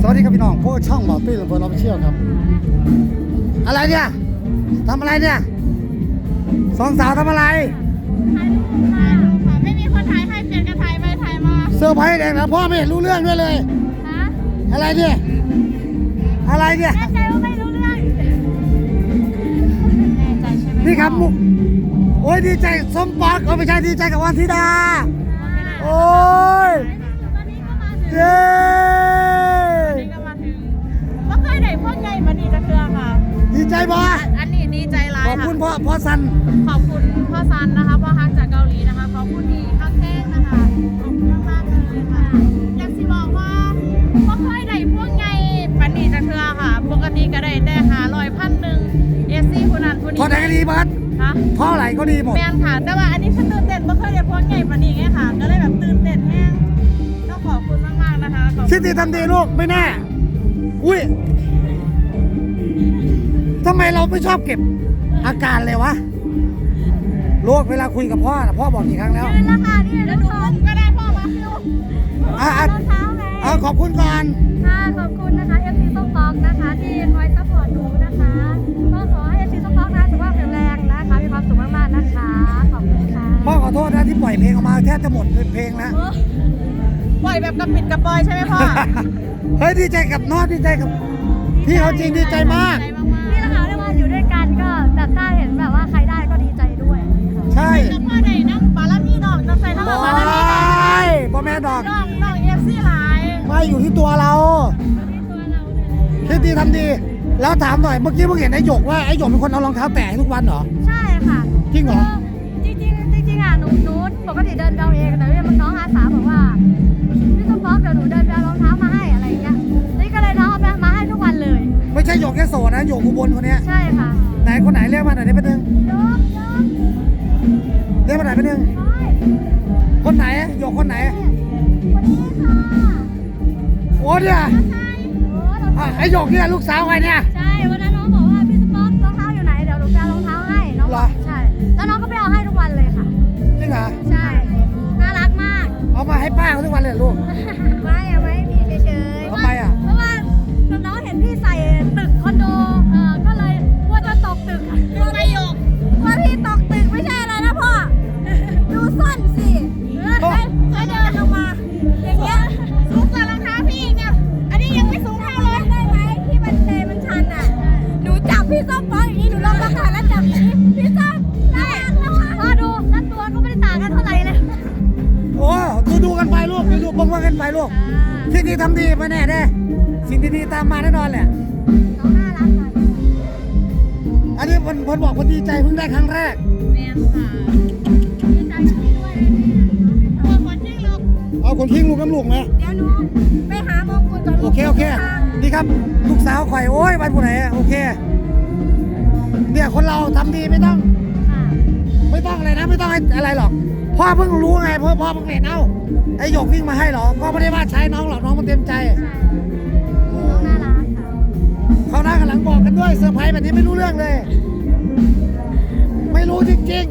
สวัสดีครับพี่น้องพวกช่องบ่าวตุ้ยลำเพลินออฟฟิเชียลครับ อะไรเนี่ยทำอะไรเนี่ยสองสาวทำอะไรถ่ายรูปค่ะไม่มีคนถ่ายให้เปลี่ยนกันถ่ายไปถ่ายมาเสื้อร์ไพรส์เด็กนะพ่อไม่เห็นรู้เรื่องด้วยเลย ฮะอะไรเนี่ยอะไรเนี่ยแน่ใจว่าไม่รู้เรื่องแน่ใจใช่ไหมนี่ครับมุกโอ้ยดีใจสมปองเอาไม่ใช่ดีใจกับวันธิดา โอ้ย ตอนนี้ก็มาถึง เย้ จะเครือค่ะ ดีใจบ่อันนี้ดีใจร้าขยอบค่ะ คุณพ่อพ่อสันขอบคุณพ่อซันนะคะพ่อฮักจากเกาหลีนะคะขอบคุณดีข้างแท้งนะคะขอบคุณมากๆเลยค่ะอยากสิบอกว่าว่าเคยได้พวกใหญ่ปันนีจะเครือค่ะ ปกติก็ได้แต่หาร้อยพันหนึ่งเอซี่คนนั้นคนนี้พ่อไหนก็ดีเบิร์ดค่ะพ่อไหนก็ดีหมดแมนค่ะ แต่ว่าอันนี้ฉันตื่นเต้นไม่เคยได้พวกใหญ่ปานนี้ไงค่ะ ก็เลยแบบตื่นเต้นแห้งก็ขอบคุณมากๆนะคะขอบคิคุดณดีทำดีลูกไม่แน่อุ้ย ทำไมเราไม่ชอบเก็บอาการเลยวะลูกเวลาคุยกับพ่อนะพ่อบอกกี่ครั้งแล้วยืนแล้วค่ะนี่แล้วดูผมก็ได้พ่อมาฟิวอะอะรองเท้าไงเอาขอบคุณก่อน ค่ะขอบคุณนะคะ FC ส้มปอกนะคะ ที่คอยซัพพอร์ตหนูนะคะ ก็ขอให้ FC ส้มปอกนะสุขภาพแข็งแรงนะคะ มีความสุขมากๆนะคะ ขอบคุณค่ะพ่อขอโทษนะที่ปล่อยเพลงออกมาแทบจะหมดเพลงแล้ว ปล่อยแบบกระปิดกระปอยใช่ไหมพ่อ เฮ้ยดีใจกับน้องดีใจกับพี่เขาจริงดีใจมากนี่แใช่แล้วพ่อได้น้ำปลาละมีน้องน้ำใส่น้ำบปลาละมีอยพ่อแม่ดอกน้องน้องเอฟซีหลายไม่อยู่ที่ตัวเราคิดดีทำดี แล้วถามหน่อยเมื่อกี้เพิ่งเห็นไอ้หยกว่าไอ้หยกเป็นคนเอารองเท้าแตะให้ทุกวันเหรอ ใช่ค่ะจริงเหรอ จริงจริงๆจริงๆอะหนูหนูปกติเดินเอาเองแต่ว่าน้องอาสาบอกว่าพี่ส้มป๊อกเดี๋ยวหนูเดินไปเอารองเท้ามาให้อะไรอย่างเงี้ยนี่ก็เลยน้องเอาไปมาให้ทุกวันเลย ไม่ใช่หยกแค่โสดนะหยกอุบลคนเนี้ย ใช่ค่ะไหนคนไหนเรียกมาหน่อยได้ปะนึง ยกยกเรียกมาหน่อยปะนึงร้อยคนไหนหยกคนไหนคนนี้ค่ะโอ้เนี่ยใช่โอ้รองอะเท้าไอ้หยกเนี่ยลูกสาวใครเนี่ย ใช่วัน ลูกคิดดีทำดีมาแน่แน่สิ่งดีๆตามมาแน่นอนแหละ น้องน่ารักค่ะอันนี้คนคนบอกคนดีใจเพิ่งได้ครั้งแรก แมนค่ะดีใจกับพี่ด้วยนะเนี่ยตัวคนที่ลูกเอาคนทิ้งลูกน้ำลูกไหมเดี๋ยวหนูไปหามงกุฎก่อนโอเคโอเค นี่ครับลูกสาวข่อยโอ้ยวันผู้ไหนอะโอเค เนี่ยคนเราทำดีไม่ต้อง ค่ะ ไม่ต้องอะไรนะ ไม่ต้องให้อะไรหรอก พ่อเพิ่งรู้ไงพ่อพ่อเพิ่งเห็นเอ้าไอ้หยกวิ่งมาให้หรอพ่อไม่ได้ว่าใช้น้องหรอกน้องมันเต็มใจใช่น้องน่ารักค่ะเขาหน้ากันหลังบอกกันด้วยเซอร์ไพรส์แบบนี้ไม่รู้เรื่องเลย ไม่รู้จริง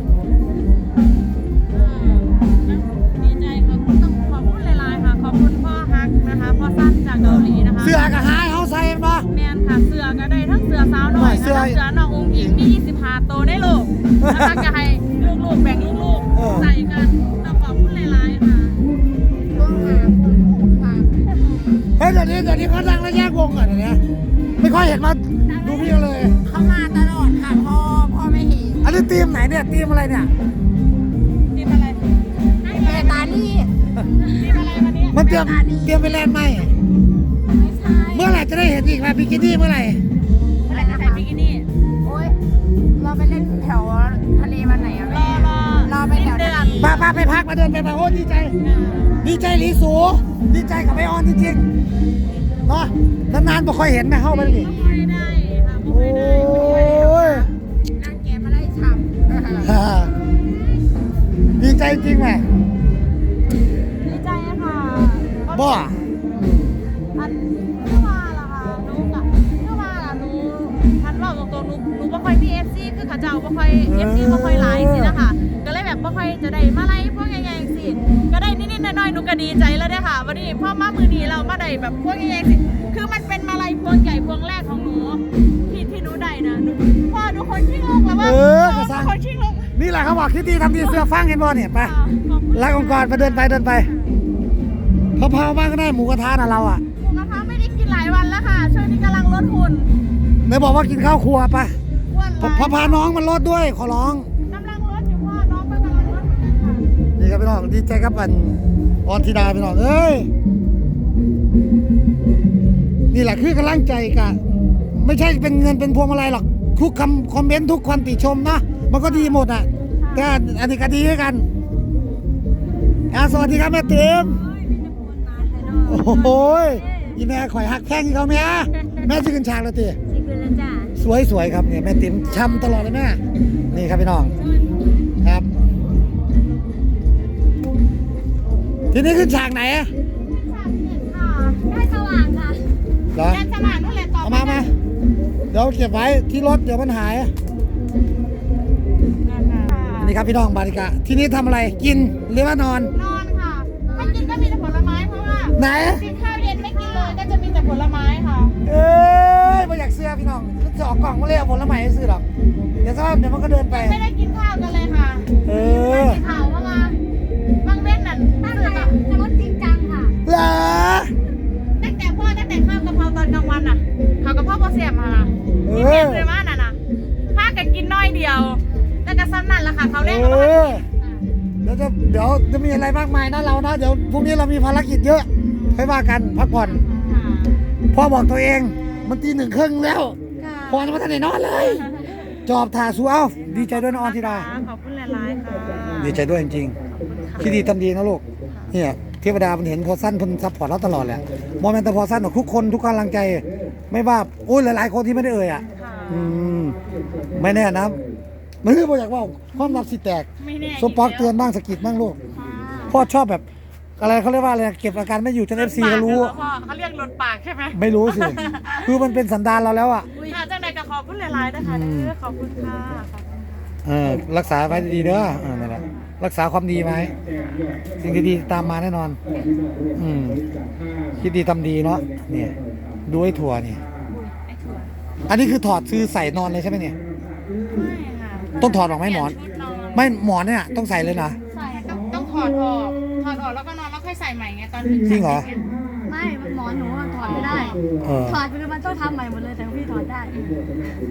ดีใจครับต้องขอบคุณหลายๆค่ะ ขอบคุณพ่อฮักนะคะ พ่อสั้นจากเกาหลีนะคะๆเสื้อกับหาย ก็ได้ทั้งเสือสาวหน่อยเสื้นะอคะเสือน้ององค์หญิงมี25โตวได้ลูกแล้วก็จะให้ลูกๆแบ่งลูกเออๆใส่กันต้องขอบคุณหลายๆค่ะเฮ้ยเดี๋ยวนี้เดี๋ยวนี้เขาดังแล้วแยกวงก่อนเดี๋ยวนี้ไม่ค่อยเห็นมาดูพี่กันเลย เขามาตลอดค่ะพ่อพ่อไม่เห็น อันนี้ทีมไหนเนี่ยทีมอะไรเนี่ยทีมอะไรเมตานี่ทีมอะไรวันนี้มันเตรียมเตรียมไปแลนด์ไหมไม่ใช่เมื่อไหร่จะได้เห็นอีกไหมบิกินี่เมื่อไหร่อะไรจะใส่บิกินี่โอ๊ยเราไปเล่นแถวทะเลวันไหนอะรอรอรอไปแถวสิ้นทะเดืเลอนป้าป้าไปพักมาเดินไปมาโอ้ดีใจ ดีใจหลีสูดีใจกับไอออนจริงๆเนาะนานๆบ่ค่อยเห็นนะเข้าไปดิไม่ได้ค่ะโอ้ยนางแกมาไล่ฉ่ฮ่าดีใจจริงไหมดีใจค่ะ บ่ เอฟซีคือเขาเจ้าบ่ค่อยเอฟซีบ่ค่อยหลายสินะคะ ก็เลยแบบบ่ค่อยจะได้มาไล่พวกใหญ่ๆสิก็ได้นิดๆหน่อยๆหนูก็ดีใจแล้วเนี่ยค่ะ วันนี้พ่อมามือนี้เรามาได้แบบพวกใหญ่ๆสิคือมันเป็นมาลัยพวงใหญ่พวงแรกของหนูที่ที่หนูได้นะหนูพ่อหนูคนชิงลงแล้วว่าเออพ่ก็อหสนูร้างคนชิงลงนี่แหละเขาบอกคิดดีทำดีเสื้อฟังเห็นบ่เนี่ยไปค่ะขอบคุณรักองค์กรไปเดินไปเดินไปเผาๆบ้างก็ได้หมูกระทะนะเราอะหมูกระทะไม่ได้กินหลายวันแล้วค่ะช่วงนี้กำลังลดหุ่นไหนบอกว่ากินข้าวครัวปะอ้ วนพไปพาพาน้องมันลดด้วยขอร้อง กำลังลดอยู่พ่อน้องก็กำลังลดเหมือนกันค่ะนี่ครับพี่น้องดีใจครับอันออนธิดาพี่น้องเอ้ยนี่แหละคือกำลังใจกะไม่ใช่เป็นเงินเป็นพวงมาลัยหรอกทุกคำคอมเมนต์ทุกความติชมนะมันก็ดีหมดอะแต่อันนี้ก็ดีด้วยกันอะสวัสดีครับแม่เต็มโอ้โหยอีแม่ข่อยหักแข้งอีกเขาแม่แม่จะขึ้นฉากแล้วตี สิคืนแล้วจ้า สวยสวยๆครับเนี่ยแม่ติ๋มช้ำตลอดเลยแม่นี่ครับพี่น้องครับ ทีนี้ขึ้นฉากไหนอะได้สว่างค่ะเหรอแกนสมานนู่นแหละต่อเอามามาเดี๋ยวเก็บไว้ที่รถเดี๋ยวมันหายนี่ครับพี่น้องบาริกาทีนี้ทำอะไรกินหรือว่านอน นอนค่ะถ้ากินก็มีแต่ผลไม้เพราะว่าไหนกินข้าวเย็นไม่กินเลยก็จะมีแต่ผลไม้ค่ะ เดี๋ยวมันก็เดินไป ไม่ได้กินข้าวกันเลยค่ะเอไม่อกินข้าวเพราะว่าบางเว้นนั่นตั้งคือใจแบบจะลดจริงจังค่ะ เหรอตั้งแต่พ่อตั้งแต่ข้าวกะเพราตอนกลางวันน่ะข้าวกะเพราพอเสียบมาน่ะเอมีเพียองเลยว่าน่ะนะพากันกินน้อยเดียวแต่ก็ซ้ำนั่นแหละค่ะ เขาวเอเล่นก็มาอเดี๋ยวจะเดี๋ยวจะมีอะไรมากมายนะเรานะเดี๋ยวพรุ่งนี้เรามีภารกิจเยอะไปว่ากันพักผ่อนค่ะพ่อบอกตัวเอง มันตีหนึ่งครึ่งแล้วค่ะพอจะมาทันได้นอนเลย จอบถ่าสู้เอาดีใจด้วยนะออนธิดา ขอบคุณหลายๆค่ะดีใจด้วยจริงๆคิดดีทำดีนะลูก เนี่ยเทวดามันเห็นพอสั้นเพิ่นซัพพอร์ตเราตลอดแหละโมเมนต์แต่พอสั้นหรอกทุกคนทุกกำลังใจ ไม่ว่าโอ้ยหลายๆคนที่ไม่ได้เอ่ยอะ ค่ะอืม ไม่แน่นะมือบ่อยากเว่าความลับสิแตก ไม่แน่สมปอกเตือนบ้างสะกิดบ้างลูก พ่อชอบแบบอะไรเขาเรียกว่าอะไรเก็บอาการไม่อยู่จนเอฟซีเขารู้ปกเหอพ่อเขาเรียกหลุดปากใช่ไหมไม่รู้สิ คือมันเป็นสันดานเราแล้วอะค่ะจังใดก็ ขอบคุณหลายๆนะคะเด้อขอบคุณค่ะขอบคุณค่ะเออรักษาไว้ดีๆเด้อเออนั่นแหละรักษาความดีไว้สิ่งดีๆตามมาแน่นอน อืมคิดดีทำดีเนาะเนี่ยดูไอ้ถั่วนี่ไอ้ถั่วอันนี้คือถอดซื้อใส่นอนเลยใช่ไหมเนี่ย ไม่ค่ะต้องถอดออกไหมหมอน เปลี่ยชุดนอนไม่หมอนเนี่ยต้องใส่เลยนะ ใส่ต้องต้องถอดออกถอดออกแล้วก็นอนแล้วค่อยใส่ใหม่ไงตอนขึ้นจริงเหรอ ไม่มันหมอนหนูอะถอดไม่ได้ เออ ถอดคือมันต้องทำใหม่หมดเลยแต่พี่ถอดได้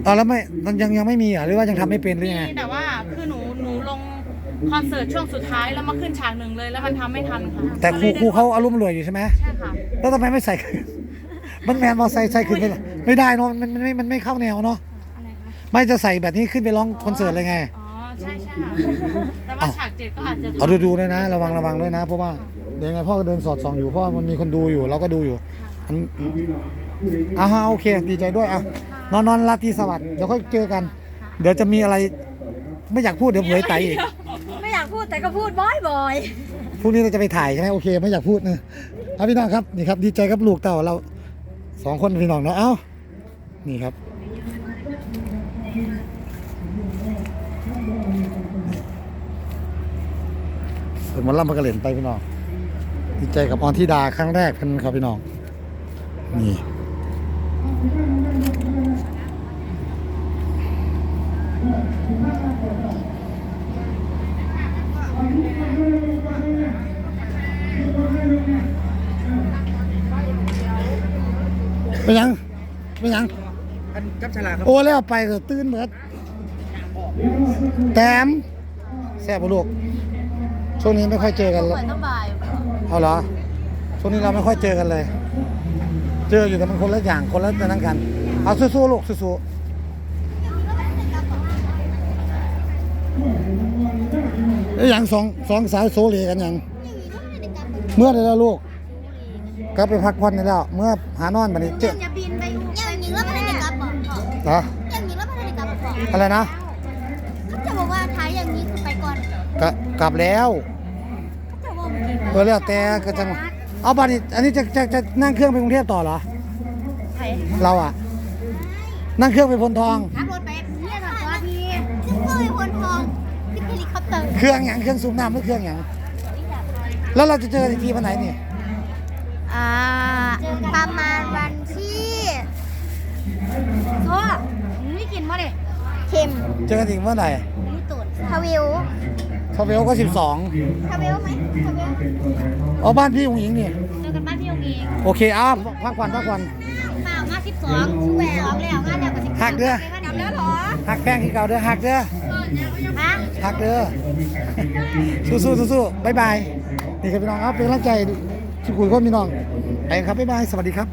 เอาแล้วไม่มันยังยังไม่มีเหรอะหรือว่ายังทำไม่เป็นหรือยังไงมีแต่ว่าคือหนูหนูลงคอนเสิร์ตช่วงสุดท้ายแล้วมาขึ้นฉากหนึ่งเลย แล้วมันทำไม่ทันค่ะแต่ครูครูเขาอารมณ์รวยอยู่ใช่ไหมใช่ค่ะ แล้วทำไมไม่ใส่มันแมนมอไซค์ใส่ขึ้นไปเลยไม่ได้เนาะมันมันไม่มันไม่เข้าแนวเนาะอะไรคะ ไม่จะใส่แบบนี้ขึ้นไปร้องคอนเสิร์ตเลยไง อ๋อ ใช่ใช่ค่ะแต่ว่าฉากเจ็ดก็อาจจะเอาดูดูๆด้วยนะ ระวังระวังด้วยนะ เพราะว่าเดี๋ยวยังไงพ่อก็เดินสอดส่องอยู่เพราะว่ามันมีคนดูอยู่ เราก็ดูอยู่อันอ่าฮะโอเค ดีใจด้วยอะนอนนอนราตรีสวัสดิ์เดี๋ยวค่อยเจอกัน เดี๋ยวจะมีอะไร ไม่อยากพูดเดี๋ยวเผยไตอีกไม่อยากพูดแต่ก็พูดบ่อยพรุ่งนี้เราจะไปถ่ายใช่ไหมโอเค ไม่อยากพูดนะเอาพี่น้องครับนี่ครับ ดีใจกับลูกเต่าเราสองคนพี่น้องเนาะเอ้านี่ครับเปิด หมอลล่ำพักกระเหล่นไปพี่น้องดีใจกับออนทิดาครั้งแรกเพิ่นครับพี่น้อง นี่เป็นยังเป็นยังอันจับฉลากครับโอ้แล้วไปก็ตื่นเหมือนแต้มแซ่บปะลูก ช่วงนี้ไม่ค่อยเจอกันๆแล้วเหมือนต้องบ่ายเอาเหรอช่วงนี้เราไม่ค่อยเจอกันเลย เจออยู่แต่มันคนละอย่างคนละนั่นกัน เอาสู้ๆลูกสู้ๆแล้วอย่างสองสองสาวโซเลกันอย่าง เมื่อไหรแล้วลูกก็ไปพักผ่อนได้แล้ว เมื่อหานอนบัดนี้เจ๊อย่าบินไปอย่างนี้แล้วพันธกรรมบอกเหรออย่างนี้แล้วพันธกรรมบอกอะไรนะจะบอกว่าท้ายอย่างนี้คือไป ก่อนกะกลับแล้วจะว่าเมื่อกี้เออแล้วแต่ก็จะเอาบัดนี้อันนี้จะจะจะนั่งเครื่องไปกรุงเทพต่อเหรอใครเราอะนั่งเครื่องไปพลทอง ขับรถไปเนี่ยถอดตัวพี่ซึ่งเคยพลทองขึ้นเฮลิคอปเตอร์เครื่องอย่างเครื่องสูบน้ำหรือเครื่องอย่างแล้วเราจะเจอกันอีกทีวันไหนนี่อ่าประมาณวันที่โซ่นี่กินมาเลยเค็มเจอกันอีกเมื่อไหร่นี่ตูดทวิว ทาเวลก็สิบสองทวิวไหมทวิวเอาบ้านพี่องหญิงนี่เจอกันบ้านพี่องเองโอเคอ้าวพักผ่อนพักผ่อนเปล่ามาสิบสองสิบสองแล้วงานแล้วก็สิบหักเด้อกลับแล้วเหรอหักแป้งที่เก่าเด้อหักเด้อฮะหักเด้อสู้ๆสู้ๆบ๊ายบายนี่ครับพี่น้องครับเป็นกำลังใจที่คุยกับพี่น้องไปครับบ๊ายบายสวัสดีครับ